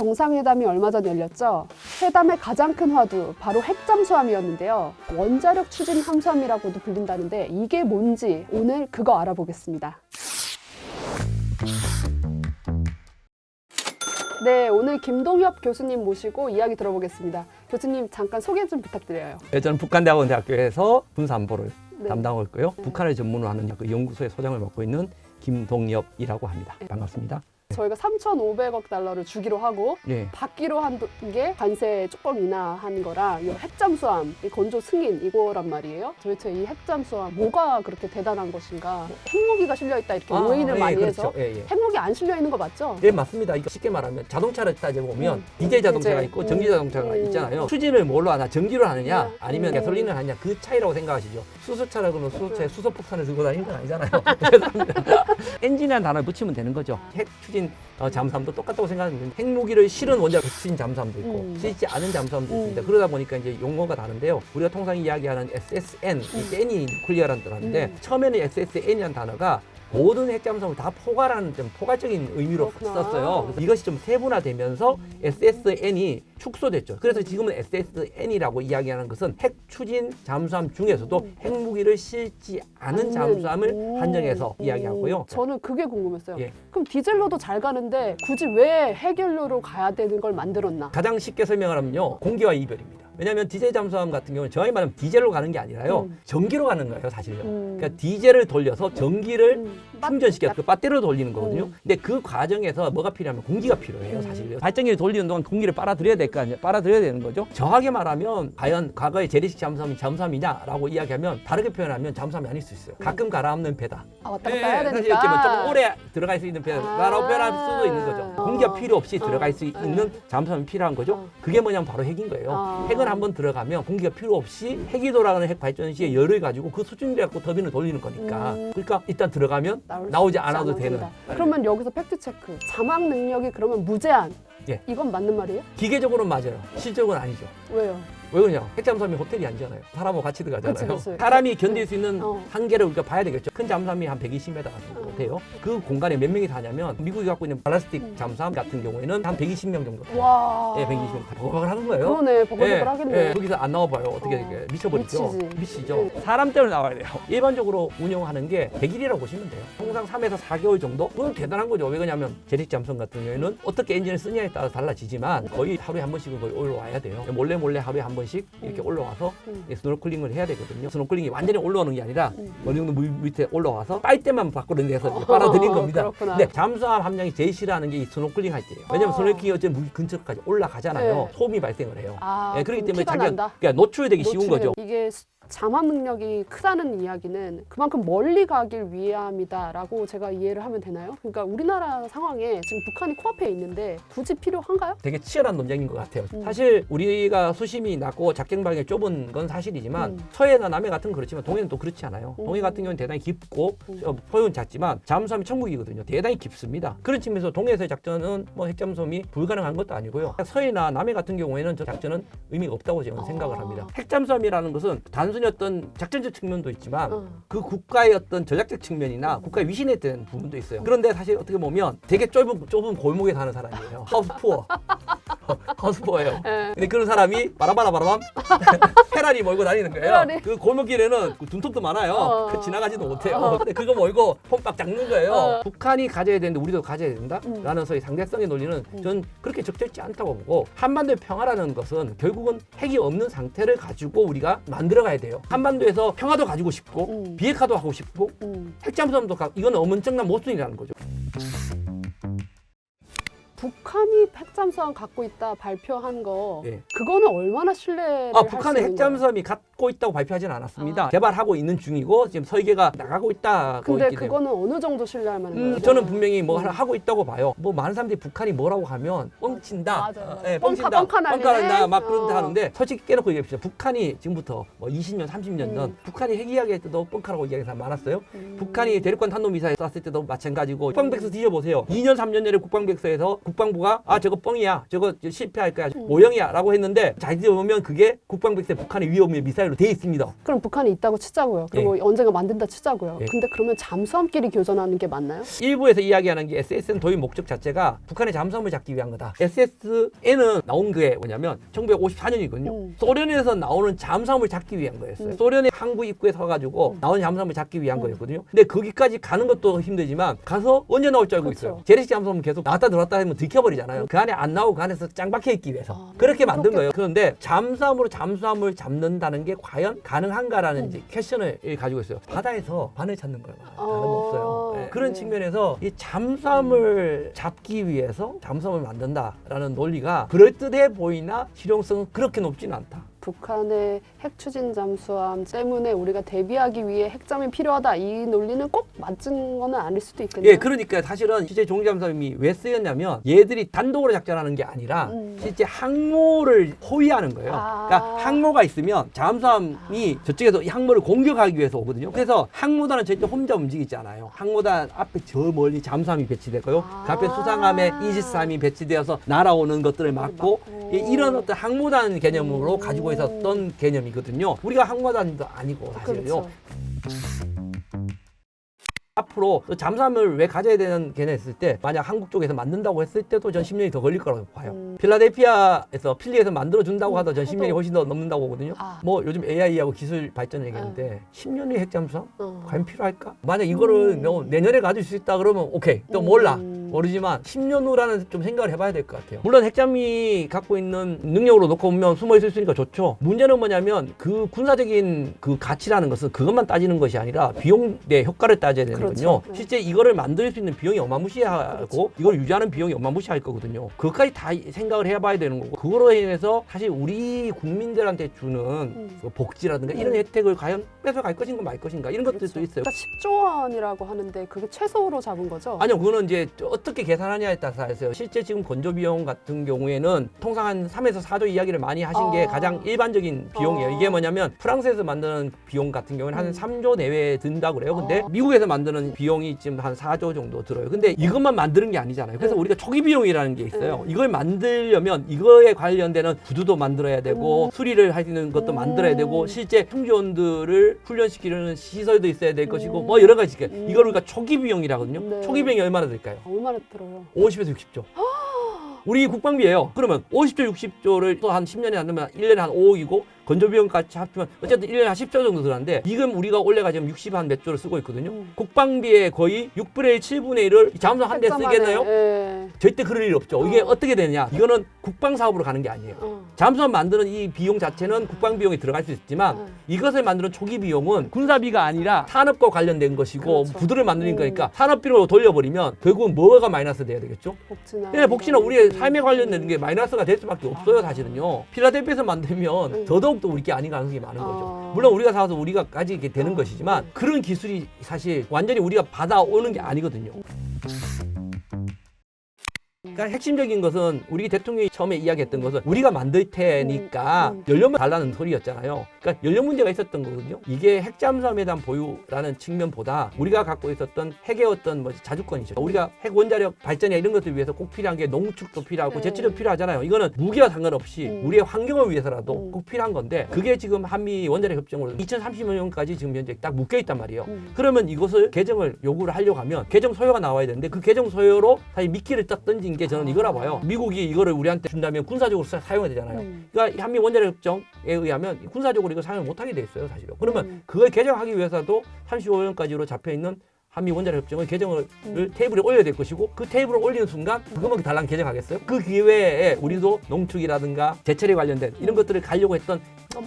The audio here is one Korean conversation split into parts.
정상회담이 얼마 전 열렸죠. 회담의 가장 큰 화두 바로 핵잠수함이었는데요. 원자력 추진 함수함이라고도 불린다는데 이게 뭔지 오늘 그거 알아보겠습니다. 네, 오늘 김동엽 교수님 모시고 이야기 들어보겠습니다. 교수님 잠깐 소개 좀 부탁드려요. 네, 저는 북한대학원대학교에서 군사안보를 네. 담당하고 있고요. 네. 북한을 전문으로 하는 그 연구소의 소장을 맡고 있는 김동엽이라고 합니다. 네. 반갑습니다. 저희가 3,500억 달러를 주기로 하고 예. 받기로 한 게 관세 조금 인하한 거랑 이 핵잠수함, 이 건조 승인 이거란 말이에요. 도대체 이 핵잠수함 뭐가 그렇게 대단한 것인가? 뭐 핵무기가 실려 있다 이렇게 오인을 예, 많이 그렇죠. 해서 예, 예. 핵무기 안 실려 있는 거 맞죠? 예, 맞습니다. 이거 쉽게 말하면 자동차를 따져 보면 음. 디젤 자동차가. 있고 전기 음. 자동차가 음. 있잖아요. 추진을 뭘로 하나, 전기로 하느냐, 음. 아니면 음. 가솔린을 하느냐 그 차이라고 생각하시죠. 수소차라 그러면 수소차에 음. 수소폭탄을 들고 다니는 건 아니잖아요. 엔진이라는 단어를 붙이면 되는 거죠. 핵 추진 어, 잠수함도 똑같다고 생각하는데 핵무기를 실은 원자력 추진 잠수함도 있고 음. 실지 않은 잠수함도 음. 있습니다. 그러다 보니까 이제 용어가 다른데요. 우리가 통상 이야기하는 SSN, 이 N이 뉴클리어라는 단어인데 음. 처음에는 SSN이라는 단어가 모든 핵잠수함을 다 포괄하는 좀 포괄적인 의미로 그렇구나. 썼어요. 그래서 이것이 좀 세분화되면서 SSN이 축소됐죠. 그래서 지금은 SSN이라고 이야기하는 것은 핵 추진 잠수함 중에서도 음. 핵무기를 실지 않은 않는. 잠수함을 오. 한정해서 오. 이야기하고요. 저는 그게 궁금했어요. 예. 그럼 디젤로도 잘 가는데 굳이 왜 핵연료로 가야 되는 걸 만들었나? 가장 쉽게 설명하면요 공기와 이별입니다. 왜냐하면 디젤 잠수함 같은 경우는 정확히 말하면 디젤로 가는 게 아니라요 음. 전기로 가는 거예요 사실요. 음. 그러니까 디젤을 돌려서 전기를 음. 충전시켜서 그 배터리로 돌리는 거거든요. 음. 근데 그 과정에서 뭐가 필요하면 공기가 필요해요, 음. 사실. 발전기를 돌리는 동안 공기를 빨아들여야 될 거 아니에요. 빨아들여야 되는 거죠. 정확히 말하면 과연 과거의 재래식 잠수함이 잠수함이냐라고 이야기하면 다르게 표현하면 잠수함이 아닐 수 있어요. 가끔 가라앉는 배다. 아, 왔다 갔다 해야 네, 사실 되니까. 이렇게 뭐 조금 오래 들어갈 수 있는 배다라고 아. 표현할 수도 있는 거죠. 공기가 어. 필요 없이 어. 들어갈 수 있는 잠수함이 필요한 거죠. 어. 그게 뭐냐면 바로 핵인 거예요. 아. 핵은 한번 들어가면 공기가 필요 없이 핵이 돌아가는 핵 발전 시에 열을 가지고 그 수준을 갖고 터빈을 돌리는 거니까. 음. 그러니까 일단 들어가면 나오지 않아도. 되는. 그러면 여기서 팩트 체크. 자막 능력이 그러면 무제한. 예. 이건 맞는 말이에요? 기계적으로는 맞아요. 실적으로는 아니죠. 왜요? 왜 그러냐? 핵잠수함이 호텔이 아니잖아요. 사람하고 같이 들어가잖아요. 그치, 그치. 사람이 견딜 수 있는 어. 한계를 우리가 봐야 되겠죠. 큰 잠수함이 한 120m 정도 어. 돼요. 그 공간에 몇 명이 사냐면 미국이 갖고 있는 발라스틱 음. 잠수함 같은 경우에는 한 120명 정도. 와. 예, 120명. 다 버벅을 하는 거예요. 그러네. 버글버글 예, 하겠네. 예, 거기서 안 나와봐요. 어떻게 어. 이렇게 미쳐버리죠. 미치지. 미치죠. 예. 사람 때문에 나와야 돼요. 일반적으로 운영하는 게 100일이라고 보시면 돼요. 통상 3에서 4개월 정도? 그건 대단한 거죠. 왜 그러냐면 재직 잠수함 같은 경우에는 어떻게 엔진을 쓰냐에 따라 달라지지만 거의 하루에 한 번씩은 거의 올라와야 돼요. 몰래 몰래 하루에 한 번씩 이렇게 음. 올라와서 음. 이 스노클링을 해야 되거든요. 스노클링이 완전히 올라오는 게 아니라 음. 어느 정도 물 밑에 올라와서 빨대만 밖으로 내서 어, 빨아들인 겁니다. 그렇구나. 근데 잠수함 함량이 제일 싫어하는 게 이 스노클링 할 때예요. 왜냐면 어. 스노클링이 어쨌든 물 근처까지 올라가잖아요. 네. 소음이 발생을 해요. 아, 예, 그렇기 때문에 자기가. 그러니까 노출되기 쉬운 노출이 거죠. 이게 수- 잠합 능력이 크다는 이야기는 그만큼 멀리 가길 위함이다라고 제가 이해를 하면 되나요? 그러니까 우리나라 상황에 지금 북한이 코앞에 있는데 굳이 필요한가요? 되게 치열한 논쟁인 것 같아요. 음. 사실 우리가 수심이 낮고 작경방이 좁은 건 사실이지만 음. 서해나 남해 같은 건 그렇지만 동해는 또 그렇지 않아요. 음. 동해 같은 경우는 대단히 깊고 음. 어, 포용은 작지만 잠수함이 천국이거든요. 대단히 깊습니다. 그런 측면에서 동해에서의 작전은 뭐 핵잠수함이 불가능한 것도 아니고요. 서해나 남해 같은 경우에는 저 작전은 의미가 없다고 저는 아. 생각을 합니다. 핵잠수함이라는 것은 단순히 어떤 작전적 측면도 있지만 어. 그 국가의 어떤 전략적 측면이나 국가의 위신에 대한 부분도 있어요. 그런데 사실 어떻게 보면 되게 좁은 좁은 골목에 사는 사람이에요. 하우스 푸어. 하우스 푸어예요. 예. 근데 그런 사람이 바라바라바라밤 페라리 몰고 다니는 거예요. 페라리. 그 골목길에는 그 둔톱도 많아요. 어. 그 지나가지도 못해요. 어. 근데 그거 몰고 폼박 잡는 거예요. 어. 북한이 가져야 되는데 우리도 가져야 된다? 음. 라는 소위 상대성의 논리는 음. 전 그렇게 적절치 않다고 보고 한반도의 평화라는 것은 결국은 핵이 없는 상태를 가지고 우리가 만들어가야 돼요. 한반도에서 평화도 가지고 싶고 음. 비핵화도 하고 싶고 음. 핵잠수함도 가 이건 엄청난 모순이라는 거죠. 북한이 핵잠수함 갖고 있다 발표한 거 예. 그거는 얼마나 신뢰를 아, 할수 북한의 있는 거예요? 핵잠수함이 갖 고 있다고 발표하진 않았습니다. 아. 개발하고 있는 중이고 지금 설계가 나가고 있다고 근데 있기 때문에. 그거는 어느 정도 신뢰할 만한 음, 거예요? 저는 분명히 뭐 음. 하나 하고 있다고 봐요. 뭐 많은 사람들이 북한이 뭐라고 하면 뻥친다. 맞아, 맞아. 어, 예, 뻥카, 뻥친다. 뻥카 날리네. 뻥카난다. 막 그런다 어. 하는데 솔직히 깨놓고 얘기합시다. 북한이 지금부터 뭐 20년, 30년 전 음. 북한이 핵 이야기할 때도 뻥카라고 이야기하는 사람 많았어요. 음. 북한이 대륙간 탄도미사일 쐈을 때도 마찬가지고 국방백서 뒤져보세요. 2년, 3년 전에 국방백서에서 국방부가 아 저거 뻥이야. 저거 실패할 거야. 음. 모형이야. 라고 했는데 잘 뒤져보면 그게 국방백서에 북한의 위험의 미사일 로 스타일로 돼 있습니다. 그럼 북한이 있다고 치자고요. 그리고 언젠가 만든다 치자고요. 예. 근데 그러면 잠수함끼리 교전하는 게 맞나요? 일부에서 이야기하는 게 SSN 도입 목적 자체가 북한의 잠수함을 잡기 위한 거다. SSN은 나온 게 뭐냐면 1954년이거든요. 음. 소련에서 나오는 잠수함을 잡기 위한 거였어요. 음. 소련의 항구 입구에 서가지고 나오는 잠수함을 잡기 위한 음. 거였거든요. 근데 거기까지 가는 것도 힘들지만 가서 언제 나올 줄 알고 그렇죠. 있어요. 재래식 잠수함은 계속 나왔다 들어왔다 하면 들켜버리잖아요. 그 안에 안 나오고 그 안에서 짱 박혀 있기 위해서 아, 그렇게 만든 그렇겠다. 거예요. 그런데 잠수함으로 잠수함을 잡는다는 게 과연 가능한가라는 음. 이제 퀘션을 가지고 있어요. 바다에서 바늘 찾는 거예요. 어, 다름없어요. 예, 그런 네. 측면에서 이 잠수함을 잡기 위해서 잠수함을 만든다라는 논리가 그럴듯해 보이나 실용성은 그렇게 높지는 않다. 북한의 핵 추진 잠수함 때문에 우리가 대비하기 위해 핵잠이 필요하다 이 논리는 꼭 맞은 거는 아닐 수도 있겠네요. 예, 그러니까 사실은 실제 종잠수함이 왜 쓰였냐면 얘들이 단독으로 작전하는 게 아니라 음. 실제 항모를 호위하는 거예요. 아. 그러니까 항모가 있으면 잠수함이 저쪽에서 이 항모를 공격하기 위해서 오거든요. 그래서 항모단은 절대 혼자 움직이지 않아요. 항모단 앞에 저 멀리 잠수함이 배치되고요. 그 앞에 아. 수상함에 이지스함이 배치되어서 날아오는 것들을 막고. 이- 이런 어떤 항모단 개념으로 음. 가지고 있었던 개념이거든요. 우리가 항모단도 아니고 사실은요. 그렇죠. 앞으로 또 잠수함을 왜 가져야 되는 개념 했을 때 만약 한국 쪽에서 만든다고 했을 때도 전 10년이 더 걸릴 거라고 봐요. 음. 필라델피아에서 필리에서 만들어 준다고 하더 전 해도- 10년이 훨씬 더 넘는다고 보거든요. 아. 뭐 요즘 AI하고 기술 발전 얘기하는데 10년이 핵잠수함 어. 과연 필요할까? 만약 이거를 음. 너 내년에 가질 수 있다 그러면 오케이 또 음. 몰라 모르지만 10년 후라는 좀 생각을 해봐야 될 것 같아요. 물론 핵잠이 갖고 있는 능력으로 놓고 보면 숨어 있을 수 있으니까 좋죠. 문제는 뭐냐면 그 군사적인 그 가치라는 것은 그것만 따지는 것이 아니라 비용 대 효과를 따져야 되는군요. 그렇죠. 네. 실제 이거를 만들 수 있는 비용이 어마무시하고 그렇죠. 이걸 유지하는 비용이 어마무시할 거거든요. 그것까지 다 생각을 해봐야 되는 거고 그거로 인해서 사실 우리 국민들한테 주는 음. 그 복지라든가 이런 음. 혜택을 과연 뺏어갈 것인가 말 것인가 이런 것들도 그렇죠. 있어요. 그러니까 10조 원이라고 하는데 그게 최소로 잡은 거죠? 아니요, 그거는 이제 어 떻게 계산하냐에 따라서 했어요. 실제 지금 건조 비용 같은 경우에는 통상 한 3에서 4조 이야기를 많이 하신 게 아. 가장 일반적인 비용이에요. 아. 이게 뭐냐면 프랑스에서 만드는 비용 같은 경우에는 한 음. 3조 내외에 든다 그래요. 근데 아. 미국에서 만드는 비용이 지금 한 4조 정도 들어요. 근데 이것만 만드는 게 아니잖아요. 그래서 네. 우리가 초기 비용이라는 게 있어요. 네. 이걸 만들려면 이거에 관련되는 구두도 만들어야 되고 음. 수리를 있는 것도 음. 만들어야 되고 실제 승조원들을 훈련시키는 시설도 있어야 될 것이고 음. 뭐 여러 가지 있어요. 음. 이걸 우리가 초기 비용이라거든요. 네. 초기 비용이 얼마나 들까요? 얼마 나 들어요? 50에서 60조. 우리 국방비예요. 그러면 50조, 60조를 또 한 10년에 안 되면 1년에 한 5억이고 건조비용까지 합치면 어쨌든 1년에 한 10조 정도 들었는데 지금 우리가 올해가 지금 60 한 몇 조를 쓰고 있거든요. 음. 국방비의 거의 6분의 1, 7분의 1을 잠수함 한대 쓰겠나요? 예. 절대 그럴 일 없죠. 이게 어. 어떻게 되느냐? 이거는 국방 사업으로 가는 게 아니에요. 어. 잠수함 만드는 이 비용 자체는 국방 비용이 들어갈 수 있지만 어. 이것을 만드는 초기 비용은 군사비가 아니라 산업과 관련된 것이고 그렇죠. 부두를 만드는 음. 거니까 산업비로 돌려버리면 결국은 뭐가 마이너스 돼야 되겠죠? 복지나 예, 복지나 우리의 음. 삶에 관련된 게 마이너스가 될 수밖에 없어요, 사실은요. 필라델피아에서 만들면 음. 더더욱 더 우리 게 아닌 가능성이 많은 거죠. 아. 물론 우리가 사서 우리가 가지게 되는 아. 것이지만 음. 그런 기술이 사실 완전히 우리가 받아오는 게 아니거든요. 그러니까 핵심적인 것은 우리 대통령이 처음에 이야기했던 것은 우리가 만들 테니까 음, 음. 연료만 달라는 소리였잖아요. 그러니까 연료 문제가 있었던 거거든요. 이게 핵잠수함에 대한 보유라는 측면보다 우리가 갖고 있었던 핵의 어떤 뭐 자주권이죠. 우리가 핵 원자력 발전이나 이런 것들 위해서 꼭 필요한 게 농축도 필요하고 네. 제치도 필요하잖아요. 이거는 무기와 상관없이 음. 우리의 환경을 위해서라도 음. 꼭 필요한 건데 그게 지금 한미 원자력 협정으로 2030년까지 지금 현재 딱 묶여 있단 말이에요. 음. 그러면 이것을 개정을 요구를 하려고 하면 개정 소요가 나와야 되는데 그 개정 소요로 사실 미끼를 딱 던진 게 저는 이거라 봐요. 미국이 이거를 우리한테 준다면 군사적으로 사- 사용해야 되잖아요. 음. 그러니까 이 한미 원자력 협정에 의하면 군사적으로 이걸 사용을 못하게 돼 있어요, 사실은. 그러면 음. 그걸 개정하기 위해서도 35년까지로 잡혀 있는 한미 원자력 협정의 개정을 음. 테이블에 올려야 될 것이고 그 테이블을 올리는 순간 그것만 달랑 개정하겠어요? 그 기회에 우리도 농축이라든가 제철에 관련된 이런 것들을 가려고 했던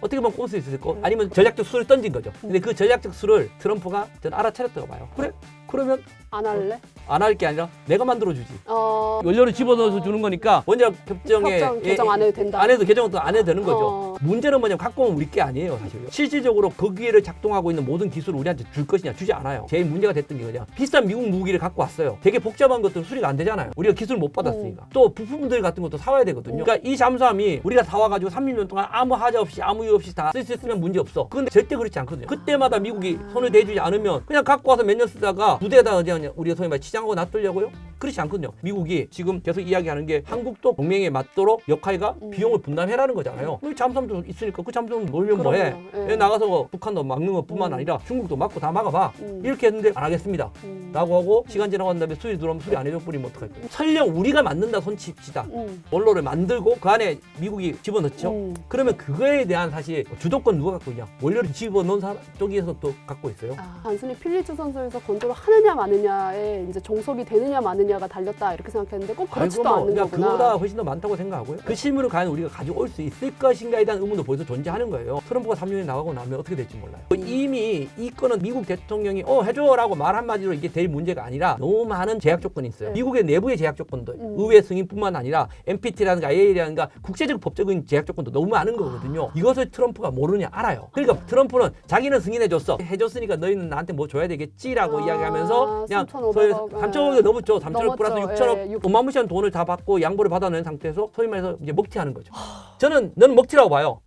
어떻게 보면 꼼수 있을 거 아니면 전략적 수를 던진 거죠. 근데 그 전략적 수를 트럼프가 전 알아차렸다고 봐요. 그래? 그러면 안 할래? 안 할 게 아니라 내가 만들어 주지. 어. 연료를 집어넣어서 주는 거니까 원자력 협정에 협정 개정 안 해도 된다. 안 해도 개정도 안 해도 되는 거죠. 어. 문제는 뭐냐면 갖고 오면 우리 게 아니에요, 사실. 실질적으로 거기에를 작동하고 있는 모든 기술을 우리한테 줄 것이냐 주지 않아요. 제일 문제가 됐던 게 뭐냐? 비싼 미국 무기를 갖고 왔어요. 되게 복잡한 것들은 수리가 안 되잖아요. 우리가 기술을 못 받았으니까. 또 부품들 같은 것도 사와야 되거든요. 그러니까 이 잠수함이 우리가 사와가지고 30년 동안 아무 하자 없이 아무 이유 없이 다 쓸 수 있으면 문제 없어. 근데 절대 그렇지 않거든요. 그때마다 미국이 손을 대주지 않으면 그냥 갖고 와서 몇 년 쓰다가 부대에다 그냥 우리가 소위 말 치장하고 놔두려고요? 그렇지 않거든요. 미국이 지금 계속 이야기하는 게 한국도 동맹에 맞도록 역할과 음. 비용을 분담해라는 거잖아요. 그 잠수함도 있으니까 그 잠수함 놀면 뭐해? 예. 예, 나가서 북한도 막는 것뿐만 음. 아니라 중국도 막고 다 막아봐. 음. 이렇게 했는데 안 하겠습니다. 음. 라고 하고 시간 지나고 난 다음에 수리 들어오면 수리 안 해줘 버리면 어떡할 거예요? 설령 우리가 만든다 손칩시다. 음. 원로를 만들고 그 안에 미국이 집어넣죠. 음. 그러면 그거에 대한 사실 주도권 누가 갖고 있냐? 원료를 집어넣은 사람 쪽에서 또 갖고 있어요. 아, 단순히 필리즈 선수에서 건조를 하느냐 마느냐에 이제 종속이 되느냐 마느냐 가 달렸다 이렇게 생각했는데 꼭 그렇지도 뭐, 않는 거구나. 그거보다 훨씬 더 많다고 생각하고요. 그 실물을 과연 우리가 가지고 올 수 있을 것인가에 대한 의문도 벌써 존재하는 거예요. 트럼프가 3년에 나가고 나면 어떻게 될지 몰라요. 이미 이 건은 미국 대통령이 어 해줘라고 말 한마디로 이게 될 문제가 아니라 너무 많은 제약 조건이 있어요. 네. 미국의 내부의 제약 조건도 음. 의회 승인뿐만 아니라 NPT라든가 IAEA라든가 국제적 법적인 제약 조건도 너무 많은 거거든요. 이것을 트럼프가 모르냐 알아요. 그러니까 트럼프는 자기는 승인해줬어. 해줬으니까 너희는 나한테 뭐 줘야 되겠지라고 아, 이야기하면서 그냥 3,500억, 3,500억 넘었죠. 3,500억 넘었죠. 플러스 예, 6천억 육- 어마무시한 돈을 다 받고 양보를 받아낸 상태에서 소위 말해서 이제 먹튀하는 거죠. 저는 너는 먹튀라고 봐요.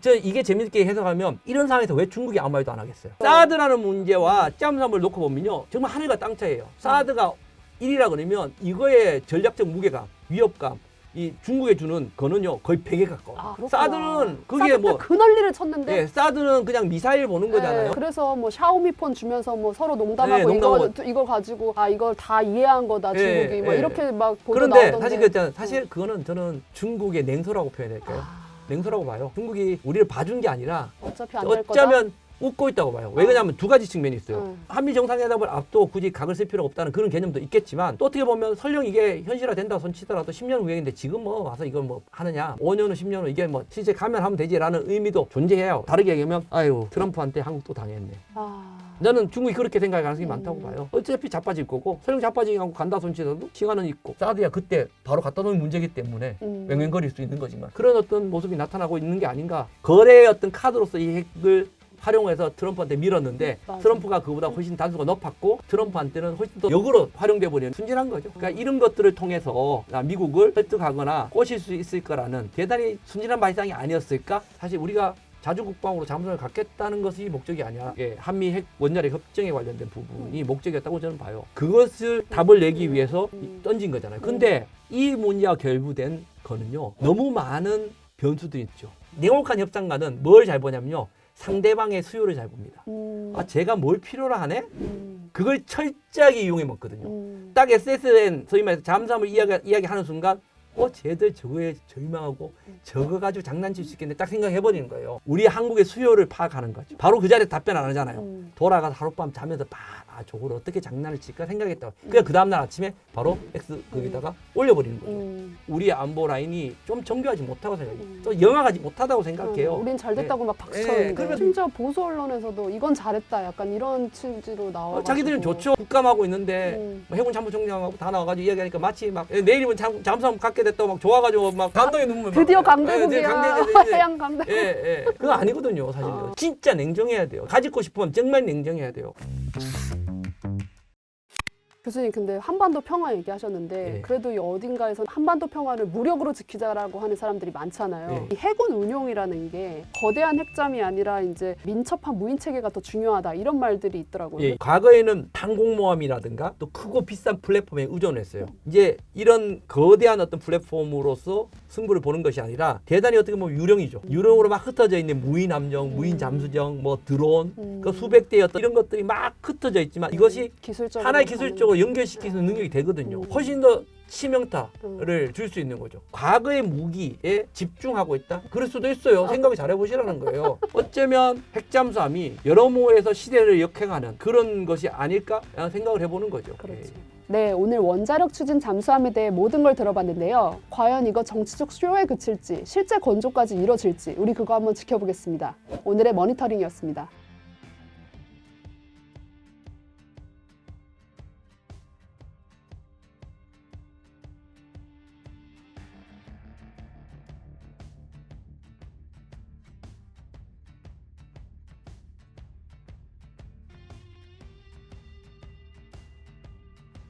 저 이게 재밌게 해석하면 이런 상황에서 왜 중국이 아무 말도 안 하겠어요? 사드라는 문제와 짬삼을 놓고 보면요 정말 하늘과 땅 차이예요. 사드가 1이라 그러면 이거의 전략적 무게감, 위협감 이 중국에 주는 거는요 거의 100에 가까워. 아, 그렇구나. 사드는 그게 사드 때뭐그 난리를 쳤는데 예, 사드는 그냥 미사일 보는 거잖아요. 네, 그래서 뭐 샤오미 폰 주면서 뭐 서로 농담하고 네, 농담하고. 이거 이거 가지고 아 이걸 다 이해한 거다 예, 중국이 막 예. 이렇게 막 보도 그런데 나오던데. 사실 그랬잖아요. 사실 그거는 저는 중국의 냉소라고 표현할까요? 아, 냉소라고 봐요. 중국이 우리를 봐준 게 아니라 어차피 안 될 거다. 어쩌면 웃고 있다고 봐요. 왜 그러냐면 두 가지 측면이 있어요. 음. 한미 정상회담을 앞두고 굳이 각을 쓸 필요가 없다는 그런 개념도 있겠지만 또 어떻게 보면 설령 이게 현실화 된다 손치더라도 10년 후인데 지금 뭐 와서 이걸 뭐 하느냐 5년 후 10년 후 이게 뭐 실제 가면 하면 되지라는 의미도 존재해요. 다르게 얘기하면 아유 트럼프한테 한국 또 당했네. 아, 저는 중국이 그렇게 생각할 가능성이 음. 많다고 봐요. 어차피 자빠질 거고 설령 자빠지게 하고 간다 손치더라도 시간은 있고 사드야 그때 바로 갖다 놓은 문제기 때문에 음. 맹맹거릴 수 있는 거지만 그런 어떤 모습이 나타나고 있는 게 아닌가 거래의 어떤 카드로서 이 핵을 활용해서 트럼프한테 밀었는데 맞아. 트럼프가 그보다 훨씬 단수가 높았고 트럼프한테는 훨씬 더 역으로 활용돼 버리는 순진한 거죠. 그러니까 이런 것들을 통해서 아, 미국을 설득하거나 꼬실 수 있을 거라는 대단히 순진한 발상이 아니었을까? 사실 우리가 자주 국방으로 잠수를 갖겠다는 것이 목적이 아니야. 예, 한미 핵 원자력 협정에 관련된 부분이 목적이었다고 저는 봐요. 그것을 답을 내기 위해서 이- 던진 거잖아요. 근데 이 문제와 결부된 거는요. 너무 많은 변수들이 있죠. 냉혹한 협상가는 뭘 잘 보냐면요. 상대방의 수요를 잘 봅니다. 음, 아, 제가 뭘 필요로 하네? 음, 그걸 철저하게 이용해 먹거든요. 음. 딱 SSN, 소위 말해서 잠수함을 이야기, 이야기하는 순간, 어, 쟤들 저거에 절망하고 저거 가지고 장난칠 수 있겠네. 딱 생각해 버리는 거예요. 우리 한국의 수요를 파악하는 거죠. 바로 그 자리에 답변 안 하잖아요. 음. 돌아가서 하룻밤 자면서 봐, 아, 저걸 어떻게 장난을 칠까 생각했다고. 그냥 그 다음날 아침에 바로 X 거기다가 올려버리는 거죠. 음. 우리 안보 라인이 좀 정교하지 못하고 생각해요. 음. 또 영악하지 못하다고 생각해요. 음, 우린 잘 됐다고 막 박수 예, 쳤는데 그러면- 심지어 보수 언론에서도 이건 잘했다 약간 이런 취지로 나와. 어, 자기들은 좋죠. 국감하고 있는데 음. 뭐 해군 참모총장하고 다 나와가지고 이야기하니까 마치 막 예, 내일이면 잠, 잠수함 갖게 됐다고 막 좋아가지고 막 감동의 눈물 막 드디어 예, 강대국이야. 강대- 해양 강대국. 예, 예. 그거 아니거든요, 사실은. 아. 진짜 냉정해야 돼요. 가지고 싶으면 정말 냉정해야 돼요. 교수님 근데 한반도 평화 얘기하셨는데 예. 그래도 이 어딘가에서 한반도 평화를 무력으로 지키자라고 하는 사람들이 많잖아요. 예. 이 해군 운용이라는 게 거대한 핵잠이 아니라 이제 민첩한 무인 체계가 더 중요하다 이런 말들이 있더라고요. 예, 과거에는 항공모함이라든가 또 크고 비싼 플랫폼에 의존했어요. 이제 이런 거대한 어떤 플랫폼으로서 승부를 보는 것이 아니라 대단히 어떻게 보면 유령이죠. 유령으로 막 흩어져 있는 무인 함정, 무인 잠수정, 뭐 드론, 음. 그 수백 대의 어떤 이런 것들이 막 흩어져 있지만 이것이 기술적으로 하나의 기술적으로 연결시키는 능력이 되거든요. 음. 훨씬 더 치명타를 줄수 있는 거죠. 과거의 무기에 집중하고 있다? 그럴 수도 있어요. 생각을 잘 해보시라는 거예요. 어쩌면 핵잠수함이 여러 모에서 시대를 역행하는 그런 것이 아닐까? 생각을 해보는 거죠. 그렇지. 예. 네, 오늘 원자력 추진 잠수함에 대해 모든 걸 들어봤는데요. 과연 이거 정치적 쇼에 그칠지, 실제 건조까지 이뤄질지 우리 그거 한번 지켜보겠습니다. 오늘의 모니터링이었습니다.